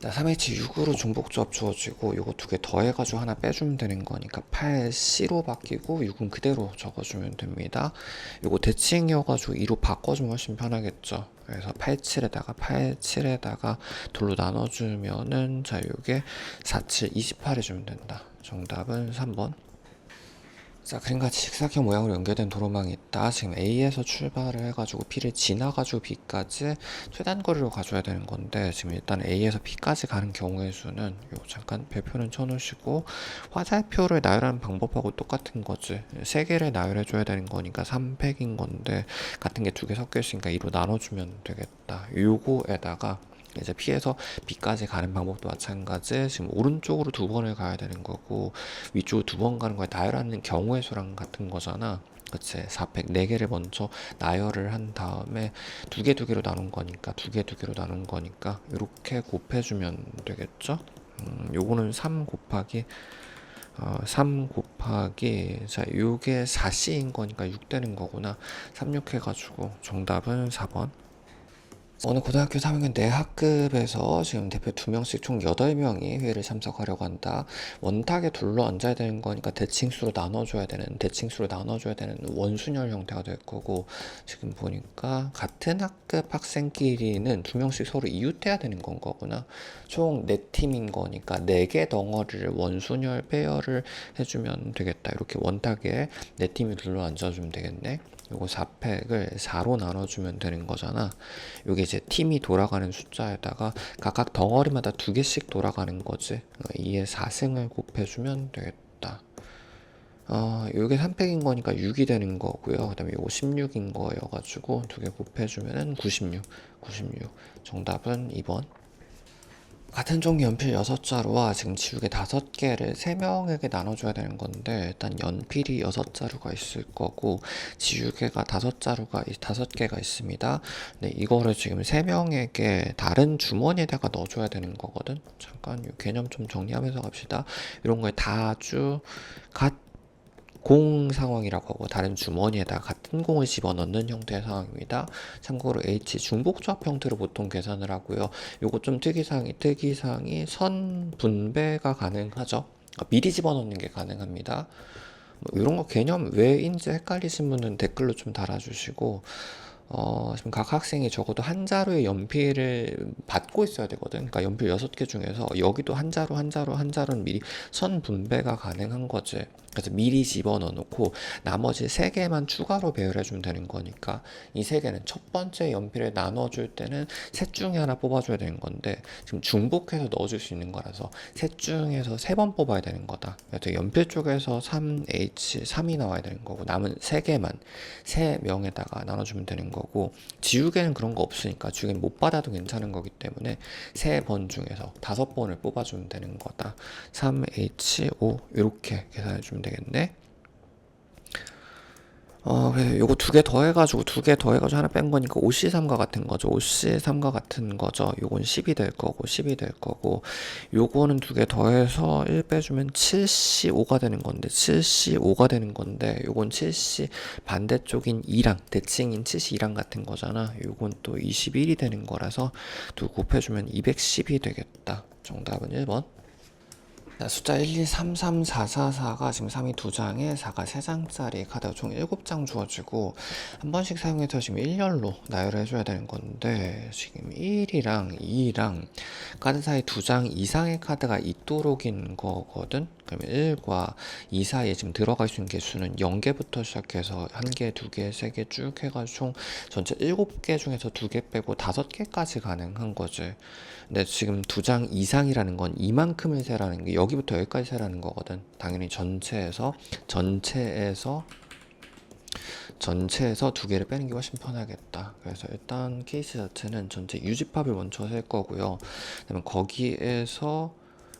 자, 3H6으로 중복조합 주어지고 요거 두 개 더해가지고 하나 빼주면 되는 거니까 8C로 바뀌고 6은 그대로 적어주면 됩니다. 요거 대칭이어가지고 2로 바꿔주면 훨씬 편하겠죠. 그래서 87에다가 87에다가 둘로 나눠주면은 자 요게 47, 28 해주면 된다. 정답은 3번. 자, 그림같이 직사각 모양으로 연결된 도로망이 있다. 지금 A에서 출발을 해가지고 B를 지나가지고 B까지 최단 거리로 가줘야 되는 건데 지금 일단 A에서 B까지 가는 경우의 수는 요 잠깐 별표는 쳐놓으시고 화살표를 나열하는 방법하고 똑같은 거지. 세 개를 나열해줘야 되는 거니까 3팩인 건데 같은 게 두 개 섞여 있으니까 2로 나눠주면 되겠다. 요거에다가 이제 P에서 B까지 가는 방법도 마찬가지. 지금 오른쪽으로 두 번을 가야 되는 거고 위쪽으로 두 번 가는 거에 나열하는 경우의 수랑 같은 거잖아. 그치 4팩 4개를 먼저 나열을 한 다음에 두 개 두 개로 나눈 거니까 두 개 두 개로 나눈 거니까 이렇게 곱해주면 되겠죠? 음, 요거는 3 곱하기 어, 3 곱하기 자 요게 4C인 거니까 6 되는 거구나 36 해가지고 정답은 4번 어느 고등학교 3학년 내 학급에서 지금 대표 2명씩 총 8명이 회의를 참석하려고 한다. 원탁에 둘러 앉아야 되는 거니까 대칭수로 나눠줘야 되는, 대칭수로 나눠줘야 되는 원순열 형태가 될 거고, 지금 보니까 같은 학급 학생끼리는 2명씩 서로 이웃해야 되는 건 거구나. 총 4팀인 거니까 4개 덩어리를 원순열 페어를 해주면 되겠다. 이렇게 원탁에 4팀이 둘러 앉아주면 되겠네. 요거 4팩을 4로 나눠주면 되는 거잖아. 요게 이제 팀이 돌아가는 숫자에다가 각각 덩어리마다 두 개씩 돌아가는 거지. 2에 4승을 곱해주면 되겠다. 어, 요게 3팩인 거니까 6이 되는 거고요. 그 다음에 요거 16인 거여가지고 두 개 곱해주면은 96. 96. 정답은 2번. 같은 종류 연필 6자루와 지금 지우개 5개를 3명에게 나눠줘야 되는 건데 일단 연필이 6자루가 있을 거고 지우개가 5자루가 5개가 있습니다. 네, 이거를 지금 3명에게 다른 주머니에다가 넣어줘야 되는 거거든. 잠깐 이 개념 좀 정리하면서 갑시다. 이런 거에 다주 같 공 상황이라고 하고 다른 주머니에다 같은 공을 집어넣는 형태의 상황입니다. 참고로 H 중복조합 형태로 보통 계산을 하고요. 요거 좀 특이사항이 특이사항이 선 분배가 가능하죠. 그러니까 미리 집어넣는 게 가능합니다. 뭐 이런 거 개념 왜인지 헷갈리신 분은 댓글로 좀 달아주시고 어, 지금 각 학생이 적어도 한 자루의 연필을 받고 있어야 되거든. 그러니까 연필 여섯 개 중에서 여기도 한 자루, 한 자루, 한 자루는 미리 선 분배가 가능한 거지. 그래서 미리 집어넣어 놓고 나머지 세 개만 추가로 배열해 주면 되는 거니까 이 세 개는 첫 번째 연필을 나눠 줄 때는 셋 중에 하나 뽑아 줘야 되는 건데 지금 중복해서 넣어 줄 수 있는 거라서 셋 중에서 세 번 뽑아야 되는 거다. 그래서 연필 쪽에서 3H 3이 나와야 되는 거고 남은 세 개만 세 명에다가 나눠 주면 되는 거고 지우개는 그런 거 없으니까 지우개는 못 받아도 괜찮은 거기 때문에 세 번 중에서 다섯 번을 뽑아 주면 되는 거다. 3H5 이렇게 계산해 주면 되겠네. 어, 요거 두 개 더 해가지고 두 개 더 해가지고 하나 뺀 거니까 5C3과 같은 거죠. 5C3과 같은 거죠. 요건 10이 될 거고 10이 될 거고 요거는 두 개 더해서 1 빼주면 7C5가 되는 건데 7C5가 되는 건데 요건 7C 반대쪽인 2랑 대칭인 7C2랑 같은 거잖아. 요건 또 21이 되는 거라서 두 곱해주면 210이 되겠다. 정답은 1번. 자, 숫자 1, 2, 3, 3, 4, 4, 4가 지금 3이 2장에 4가 3장짜리 카드가 총 7장 주어지고 한 번씩 사용해서 지금 1열로 나열을 해줘야 되는 건데 지금 1이랑 2랑 카드 사이 2장 이상의 카드가 있도록인 거거든 그러면 1과 2 사이에 지금 들어갈 수 있는 개수는 0개부터 시작해서 1개, 2개, 3개 쭉 해가지고 총 전체 7개 중에서 2개 빼고 5개까지 가능한 거지 근데 지금 두장 이상이라는 건 이만큼을 세라는 게 여기부터 여기까지 세라는 거거든. 당연히 전체에서 전체에서 전체에서 두 개를 빼는 게 훨씬 편하겠다. 그래서 일단 케이스 자체는 전체 유집합을 먼저 셀 거고요. 그다음에 거기에서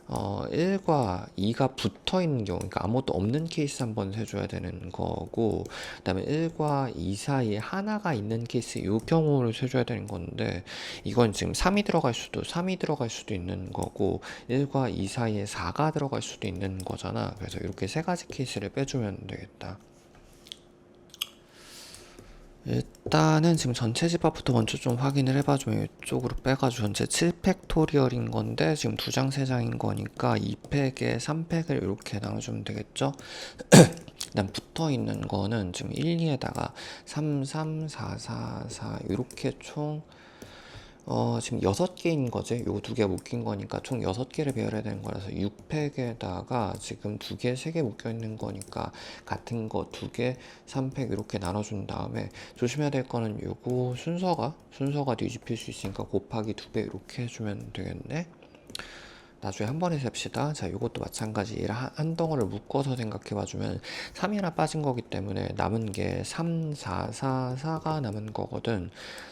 어, 1과 2가 붙어 있는 경우, 그러니까 아무것도 없는 케이스 한번 해줘야 되는 거고, 그 다음에 1과 2 사이에 하나가 있는 케이스, 이 경우를 해줘야 되는 건데, 이건 지금 3이 들어갈 수도, 3이 들어갈 수도 있는 거고, 1과 2 사이에 4가 들어갈 수도 있는 거잖아. 그래서 이렇게 세 가지 케이스를 빼주면 되겠다. 일단은 지금 전체 집합부터 먼저 좀 확인을 해봐주면 이쪽으로 빼가지고 전체 7팩토리얼인 건데 지금 두 장, 세 장인 거니까 2팩에 3팩을 이렇게 나눠주면 되겠죠? 일단 붙어 있는 거는 지금 1, 2에다가 3, 3, 4, 4, 4 이렇게 총 어, 지금 여섯 개인 거지. 요거 두개 묶인 거니까 총 여섯 개를 배열해야 되는 거라서 6팩에다가 지금 두 개, 세개 묶여 있는 거니까 같은 거두 개, 3팩 이렇게 나눠준 다음에 조심해야 될 거는 요거 순서가 순서가 뒤집힐 수 있으니까 곱하기 두배 이렇게 해주면 되겠네. 나중에 한 번에 셉시다. 자, 이것도 마찬가지. 한, 한 덩어리를 묶어서 생각해 봐주면 3이 하나 빠진 거기 때문에 남은 게 3, 4, 4, 4가 남은 거거든.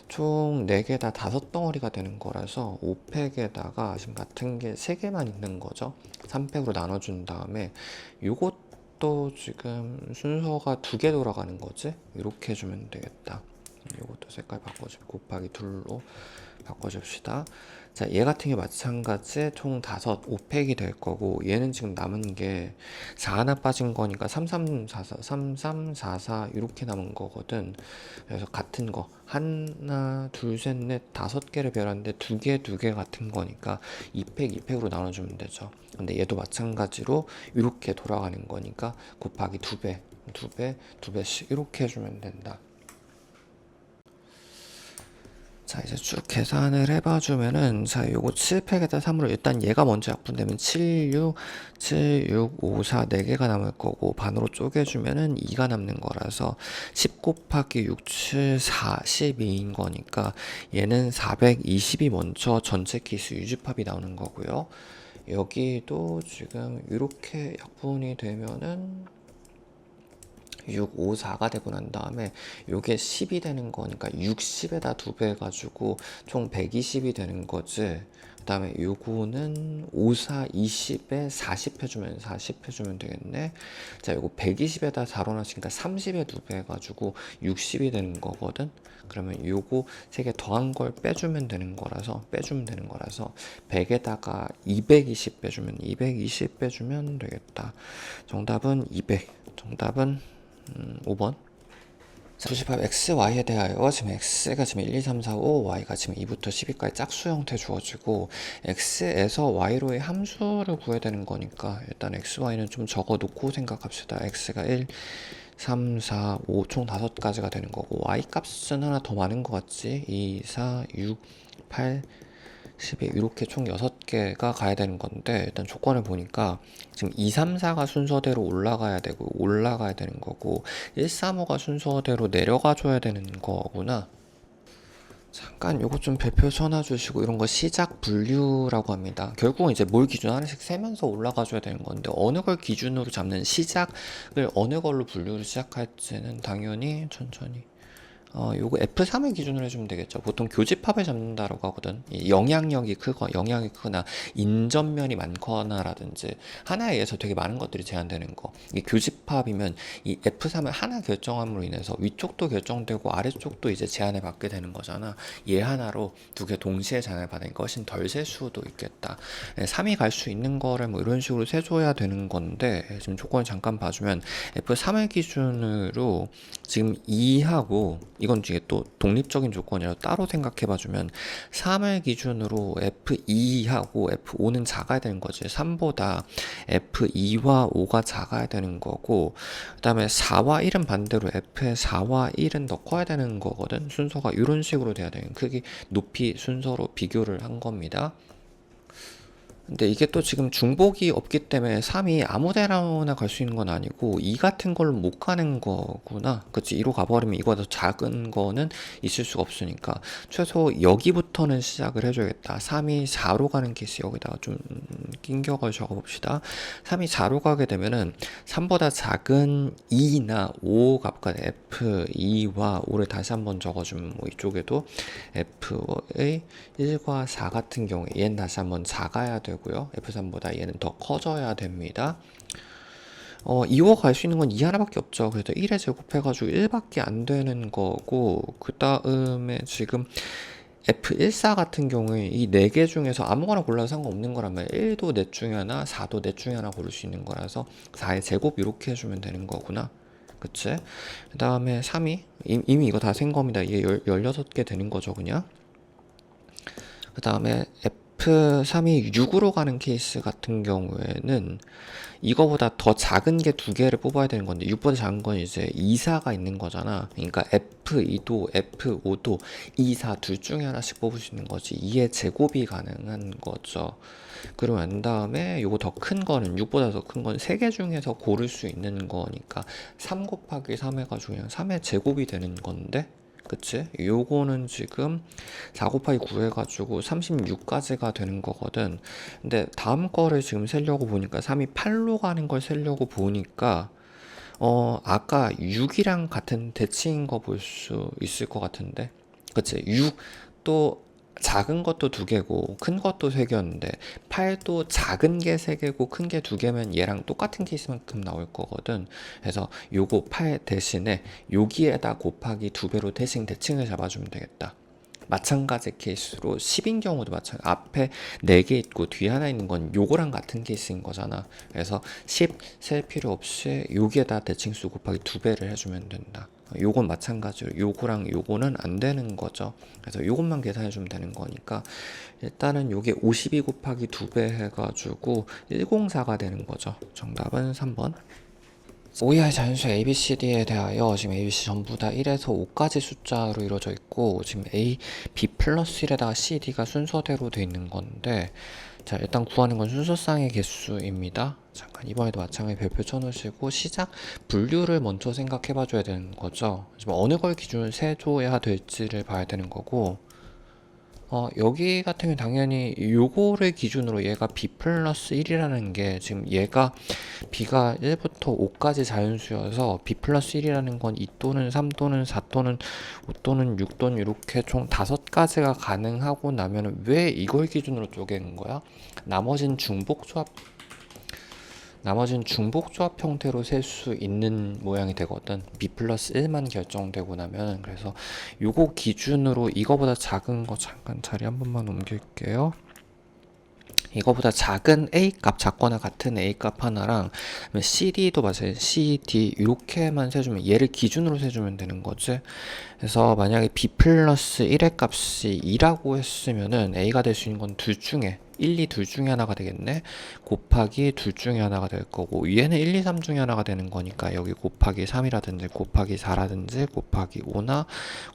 총 4개 다 다섯 덩어리가 되는 거라서 5팩에다가 지금 같은 게 3개만 있는 거죠. 3팩으로 나눠준 다음에 요것도 지금 순서가 두 개 돌아가는 거지. 이렇게 해주면 되겠다. 요것도 색깔 바꿔주고 곱하기 둘로 바꿔줍시다. 자, 얘 같은 게 마찬가지 총 다섯 5팩이 될 거고 얘는 지금 남은 게 4 하나 빠진 거니까 3344 3344 이렇게 남은 거거든. 그래서 같은 거 하나 둘 셋 넷 다섯 개를 배웠는데 두 개 두 개 같은 거니까 2팩 2팩으로 나눠주면 되죠. 근데 얘도 마찬가지로 이렇게 돌아가는 거니까 곱하기 두 배, 두 배, 두 배씩 이렇게 해주면 된다. 자 이제 쭉 계산을 해봐주면은 자 요거 7팩에다 3으로 일단 얘가 먼저 약분되면 7, 6, 7, 6, 5, 4 4개가 남을 거고 반으로 쪼개주면은 2가 남는 거라서 10 곱하기 6, 7, 4, 12인 거니까 얘는 420이 먼저 전체 키수 유집합이 나오는 거고요. 여기도 지금 이렇게 약분이 되면은 6, 5, 4가 되고 난 다음에 요게 10이 되는 거니까 60에다 두배 해가지고 총 120이 되는 거지. 그 다음에 요거는 5, 4, 20에 40 해주면 40 해주면 되겠네. 자, 요거 120에다 4로 나시니까 30에 두배 해가지고 60이 되는 거거든. 그러면 요거 세개 더한 걸 빼주면 되는 거라서 빼주면 되는 거라서 100에다가 220 빼주면 220 빼주면 되겠다. 정답은 200. 정답은 음, 5번. 자, 조집합 x, y에 대하여 지금 x가 지금 1, 2, 3, 4, 5, y가 지금 2부터 10위까지 짝수 형태 주어지고 x에서 y로의 함수를 구해야 되는 거니까 일단 x, y는 좀 적어 놓고 생각합시다. x가 1, 3, 4, 5, 총 5가지가 되는 거고 y 값은 하나 더 많은 것 같지? 2, 4, 6, 8, 12 이렇게 총 6개가 가야 되는 건데 일단 조건을 보니까 지금 2, 3, 4가 순서대로 올라가야 되고 올라가야 되는 거고 1, 3, 5가 순서대로 내려가 줘야 되는 거구나. 잠깐 요거 좀 별표 쳐놔 주시고 이런 거 시작 분류라고 합니다. 결국은 이제 뭘 기준 하나씩 세면서 올라가 줘야 되는 건데 어느 걸 기준으로 잡는 시작을 어느 걸로 분류를 시작할지는 당연히 천천히 어, 요거 F3을 기준으로 해주면 되겠죠. 보통 교집합을 잡는다라고 하거든. 이 영향력이 크거, 영향이 크거나 인전면이 많거나라든지 하나에 의해서 되게 많은 것들이 제한되는 거. 이 교집합이면 이 F3을 하나 결정함으로 인해서 위쪽도 결정되고 아래쪽도 이제 제한을 받게 되는 거잖아. 얘 하나로 두 개 동시에 제한을 받으니까 훨씬 덜 셀 수도 있겠다. 3이 갈 수 있는 거를 뭐 이런 식으로 세줘야 되는 건데 지금 조건을 잠깐 봐주면 F3을 기준으로 지금 2하고 이건 이게 또 독립적인 조건이라 따로 생각해 봐주면 3을 기준으로 F2하고 F5는 작아야 되는 거지. 3보다 F2와 5가 작아야 되는 거고, 그 다음에 4와 1은 반대로 F의 4와 1은 더 커야 되는 거거든. 순서가 이런 식으로 돼야 되는 크기, 높이 순서로 비교를 한 겁니다. 근데 이게 또 지금 중복이 없기 때문에 3이 아무 데나 갈 수 있는 건 아니고 2 같은 걸로 못 가는 거구나. 그치? 2로 가버리면 이거보다 더 작은 거는 있을 수가 없으니까 최소 여기부터는 시작을 해줘야겠다. 3이 4로 가는 케이스 여기다가 좀 낑겨걸 적어봅시다. 3이 4로 가게 되면은 3보다 작은 2나 5 값과 F2와 5를 다시 한번 적어주면 뭐 이쪽에도 F의 1과 4 같은 경우에 얘는 다시 한번 작아야 되고요. F3보다 얘는 더 커져야 됩니다. 어, 2호 갈 수 있는 건 2 하나밖에 없죠. 그래서 1에 제곱해가지고 1밖에 안 되는 거고, 그 다음에 지금 F14 같은 경우에 이네개 중에서 아무거나 골라도 상관없는 거라면 1도 넷 중에 하나, 4도 넷 중에 하나 고를 수 있는 거라서 4의 제곱 이렇게 해주면 되는 거구나. 그치? 그 다음에 3이 이미 이거 다센 겁니다. 이게 열, 16개 되는 거죠, 그냥. 그 다음에 F3이 6으로 가는 케이스 같은 경우에는 이거보다 더 작은 게 두 개를 뽑아야 되는 건데 6보다 작은 건 이제 2사가 있는 거잖아. 그러니까 F2도 F5도 2, 4둘 중에 하나씩 뽑을 수 있는 거지. 2의 제곱이 가능한 거죠. 그리고 난 다음에 요거 더 큰 거는 6보다 더 큰건세개 중에서 고를 수 있는 거니까 3 곱하기 3 해가지고 그냥 3의 제곱이 되는 건데 그치? 요거는 지금 4 곱하기 9 해가지고 36까지가 되는 거거든. 근데 다음 거를 지금 세려고 보니까 3이 8로 가는 걸 세려고 보니까 어 아까 6이랑 같은 대칭인 거 볼 수 있을 것 같은데 그치? 6또 작은 것도 두 개고 큰 것도 세 개였는데 8도 작은 게 세 개고 큰 게 두 개면 얘랑 똑같은 케이스만큼 나올 거거든. 그래서 요거 8 대신에 여기에다 곱하기 두 배로 대칭 대칭을 잡아주면 되겠다. 마찬가지 케이스로 10인 경우도 마찬가지 앞에 4개 있고 뒤에 하나 있는 건 요거랑 같은 케이스인 거잖아 그래서 10 셀 필요 없이 여기에다 대칭수 곱하기 두 배를 해주면 된다 요건 마찬가지로 요거랑 요거는 안 되는 거죠. 그래서 요것만 계산해 주면 되는 거니까 일단은 요게 52 곱하기 두배 해가지고 104가 되는 거죠. 정답은 3번. OER 자연수 ABCD에 대하여 지금 ABC 전부 다 1에서 5까지 숫자로 이루어져 있고 지금 A, B 플러스 1에다가 C, D가 순서대로 돼 있는 건데 자 일단 구하는 건 순서상의 개수입니다. 잠깐 이번에도 마찬가지 별표 쳐놓으시고 시작 분류를 먼저 생각해 봐줘야 되는 거죠. 어느 걸 기준으로 세줘야 될지를 봐야 되는 거고 어, 여기 같은 경우 당연히 요거를 기준으로 얘가 b 플러스 1이라는 게 지금 얘가 b가 1부터 5까지 자연수여서 b 플러스 1이라는 건 2 또는 3 또는 4 또는 5 또는 6 또는 이렇게 총 다섯 가지가 가능하고 나면 왜 이걸 기준으로 쪼개는 거야? 나머진 중복 조합 나머지는 중복조합 형태로 셀 수 있는 모양이 되거든. b 플러스 1만 결정되고 나면 그래서 요거 기준으로 이거보다 작은 거 잠깐 자리 한 번만 옮길게요. 이거보다 작은 a 값 작거나 같은 a 값 하나랑 cd도 마찬가지 cd 이렇게만 세주면 얘를 기준으로 세주면 되는 거지 그래서 만약에 b 플러스 1의 값이 2라고 했으면은 a가 될 수 있는 건 둘 중에 1, 2 둘 중에 하나가 되겠네. 곱하기 둘 중에 하나가 될 거고 얘는 1, 2, 3 중에 하나가 되는 거니까 여기 곱하기 3이라든지 곱하기 4라든지 곱하기 5나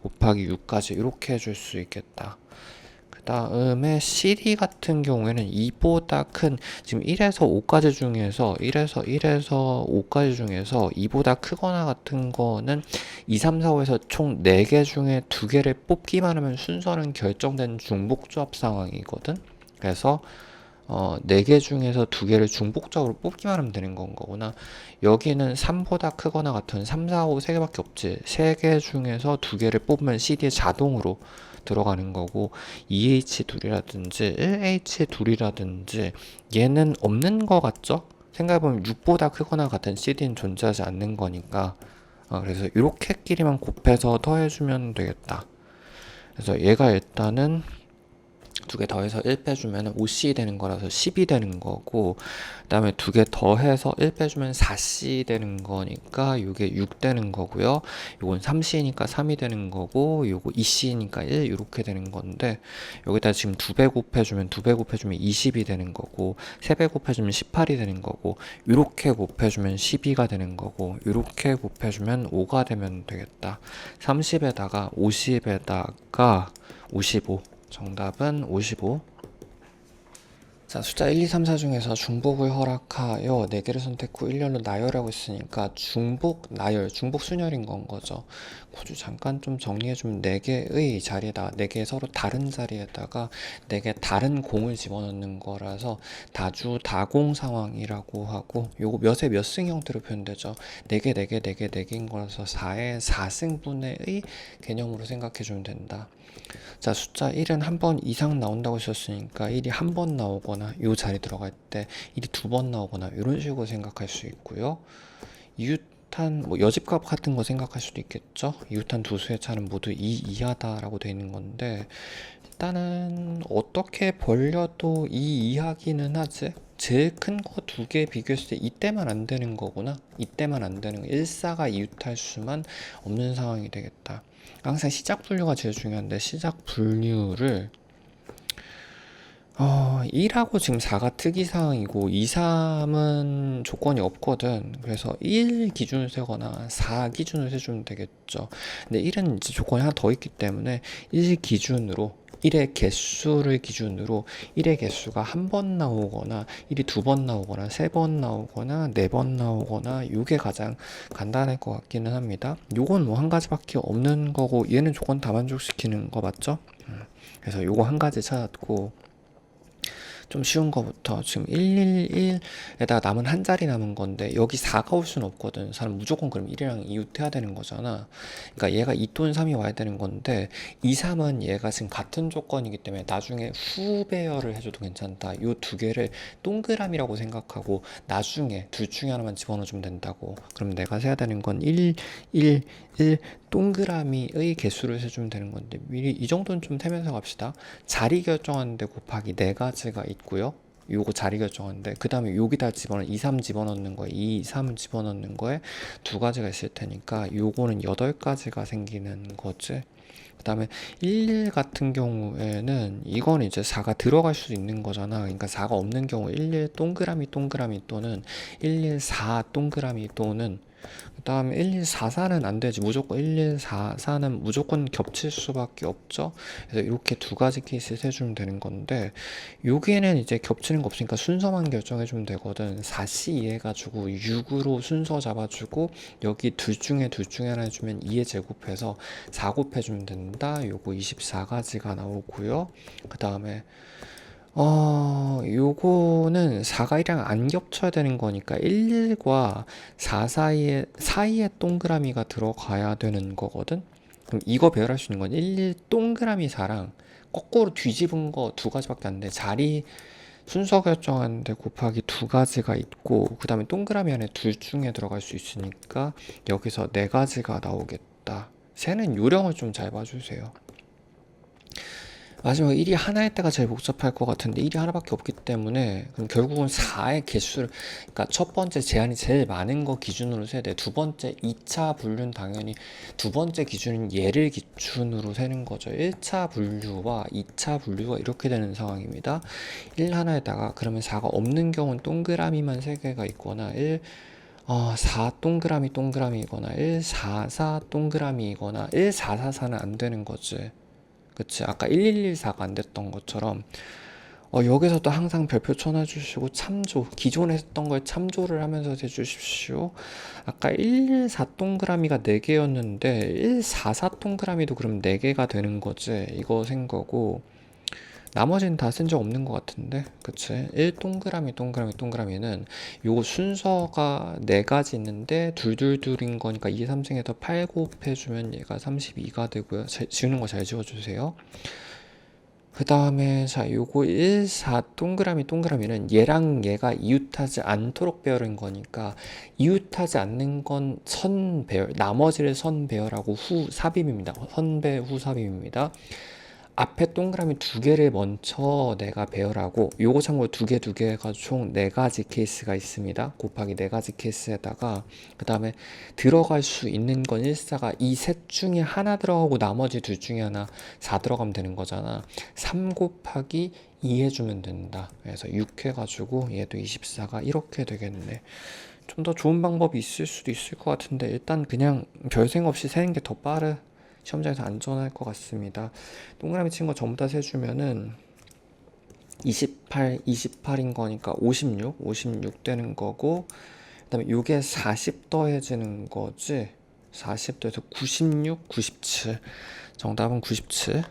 곱하기 6까지 이렇게 해줄 수 있겠다. 그 다음에 CD 같은 경우에는 2보다 큰 지금 1에서 5까지 중에서 1에서 1에서 5까지 중에서 2보다 크거나 같은 거는 2, 3, 4, 5에서 총 4개 중에 2개를 뽑기만 하면 순서는 결정된 중복조합 상황이거든. 그래서 어, 4개 중에서 2개를 중복적으로 뽑기만 하면 되는 건 거구나. 여기는 3보다 크거나 같은 3, 4, 5 3개밖에 없지. 3개 중에서 2개를 뽑으면 CD에 자동으로 들어가는 거고 2H2이라든지 1H2이라든지 얘는 없는 거 같죠? 생각해보면 6보다 크거나 같은 CD는 존재하지 않는 거니까 어, 그래서 이렇게끼리만 곱해서 더해주면 되겠다. 그래서 얘가 일단은 두 개 더해서 1 빼주면 5C 되는 거라서 10이 되는 거고 그 다음에 두 개 더해서 1 빼주면 4C 되는 거니까 이게 6 되는 거고요. 요건 3C니까 3이 되는 거고 요거 2C니까 1 이렇게 되는 건데 여기다 지금 두 배 곱해주면 두 배 곱해주면 20이 되는 거고 세 배 곱해주면 18이 되는 거고 이렇게 곱해주면 12가 되는 거고 이렇게 곱해주면 5가 되면 되겠다. 30에다가 50에다가 55 정답은 55. 자, 숫자 1, 2, 3, 4 중에서 중복을 허락하여 4개를 선택 후 1열로 나열하고 있으니까 중복, 나열, 중복 순열인 건 거죠. 고주 잠깐 좀 정리해주면 4개의 자리에다 4개 서로 다른 자리에다가 4개 다른 공을 집어넣는 거라서 다주 다공 상황이라고 하고 요거 몇에 몇 승 형태로 표현되죠. 4개, 4개, 4개, 4개인 거라서 4의 4승분의 개념으로 생각해주면 된다. 자, 숫자 1은 한 번 이상 나온다고 했었으니까 1이 한 번 나오거나 이 자리 들어갈 때 1이 두 번 나오거나 이런 식으로 생각할 수 있고요. 이웃 이웃한 뭐 여집값 같은 거 생각할 수도 있겠죠. 이웃한 두 수의 차는 모두 2 이하다라고 되어 있는 건데 일단은 어떻게 벌려도 2 이하기는 하지. 제일 큰 거 두 개 비교했을 때 이때만 안 되는 거구나. 이때만 안 되는 거. 1사가 이웃할 수만 없는 상황이 되겠다. 항상 시작 분류가 제일 중요한데 시작 분류를 어, 1하고 지금 4가 특이사항이고 2, 3은 조건이 없거든. 그래서 1 기준을 세거나 4 기준을 세주면 되겠죠. 근데 1은 이제 조건이 하나 더 있기 때문에 1 기준으로 1의 개수를 기준으로 1의 개수가 한 번 나오거나 1이 두 번 나오거나 세 번 나오거나 네 번 나오거나 이게 가장 간단할 것 같기는 합니다. 요건 뭐 한 가지밖에 없는 거고 얘는 조건 다 만족시키는 거 맞죠? 음, 그래서 요거 한 가지 찾았고 좀 쉬운 거부터 지금 111에다가 남은 한 자리 남은 건데 여기 4가 올 수는 없거든. 사람 무조건 그럼 1이랑 이웃해야 되는 거잖아. 그러니까 얘가 2 또는 3이 와야 되는 건데 2, 3은 얘가 지금 같은 조건이기 때문에 나중에 후 배열을 해줘도 괜찮다. 요 두 개를 동그라미라고 생각하고 나중에 둘 중에 하나만 집어넣어주면 된다고. 그럼 내가 세야 되는 건 1, 1, 1 동그라미의 개수를 세주면 되는 건데 미리 이 정도는 좀 세면서 갑시다. 자리 결정하는데 곱하기 네 가지가 있고요. 요거 자리 결정하는데 그 다음에 여기다 집어넣 2, 3 집어넣는 거에 2, 3 집어넣는 거에 두 가지가 있을 테니까 요거는 여덟 가지가 생기는 거지. 그 다음에 11 같은 경우에는 이건 이제 4가 들어갈 수 있는 거잖아. 그러니까 4가 없는 경우 11 동그라미 동그라미 또는 114 동그라미 또는 그 다음에 1144는 안 되지. 무조건 1144는 무조건 겹칠 수밖에 없죠. 그래서 이렇게 두 가지 케이스 세주면 되는 건데, 여기에는 이제 겹치는 거 없으니까 순서만 결정해주면 되거든. 4C 이해가지고 6으로 순서 잡아주고, 여기 둘 중에 둘 중에 하나 해주면 2에 제곱해서 4 곱해주면 된다. 요거 24가지가 나오고요. 그 다음에 어, 요거는 4가 1이랑 안 겹쳐야 되는 거니까 11과 4 사이에, 사이에 동그라미가 들어가야 되는 거거든? 그럼 이거 배열할 수 있는 건 11 동그라미 4랑 거꾸로 뒤집은 거 두 가지밖에 안 돼. 자리 순서 결정하는데 곱하기 두 가지가 있고, 그 다음에 동그라미 안에 둘 중에 들어갈 수 있으니까 여기서 네 가지가 나오겠다. 새는 요령을 좀 잘 봐주세요. 마지막 1이 하나일 때가 제일 복잡할 것 같은데 1이 하나밖에 없기 때문에 그럼 결국은 4의 개수를 그러니까 첫 번째 제한이 제일 많은 거 기준으로 세야 돼. 두 번째 2차 분류는 당연히 두 번째 기준은 얘를 기준으로 세는 거죠. 1차 분류와 2차 분류가 이렇게 되는 상황입니다. 1 하나에다가 그러면 4가 없는 경우는 동그라미만 3개가 있거나 1 어, 4 동그라미 동그라미이거나 1, 4, 4 동그라미이거나 1, 4, 4, 4는 안 되는 거지. 그치. 아까 1114가 안 됐던 것처럼 어, 여기서도 항상 별표 쳐놔주시고 참조 기존에 했던 거에 참조를 하면서 해주십시오. 아까 114 동그라미가 4개였는데 144 동그라미도 그럼 4개가 되는 거지. 이거 센 거고 나머지는 다 쓴 적 없는 것 같은데 그치? 1 동그라미 동그라미 동그라미는 요거 순서가 네 가지 있는데 둘둘둘인 거니까 2, 3층에서 8 곱해주면 얘가 32가 되고요. 자, 지우는 거 잘 지워주세요. 그 다음에 자 요거 1, 4 동그라미 동그라미는 얘랑 얘가 이웃하지 않도록 배열인 거니까 이웃하지 않는 건 선 배열 나머지를 선 배열하고 후 삽입입니다. 선 배 후 삽입입니다 앞에 동그라미 두 개를 먼저 내가 배열하고 요거 참고로 두 개 두 개가 총네 가지 케이스가 있습니다. 곱하기 네 가지 케이스에다가 그 다음에 들어갈 수 있는 건 일사가 이 셋 중에 하나 들어가고 나머지 둘 중에 하나 4 들어가면 되는 거잖아. 3 곱하기 2 해주면 된다. 그래서 6 해가지고 얘도 24가 이렇게 되겠네. 좀 더 좋은 방법이 있을 수도 있을 것 같은데 일단 그냥 별생 없이 세는 게 더 빠르 시험장에서 안전할 것 같습니다. 동그라미 친 거 전부 다 세주면은 28, 28인 거니까 56, 56 되는 거고 그 다음에 이게 40 더해지는 거지. 40 더해서 96, 97. 정답은 97.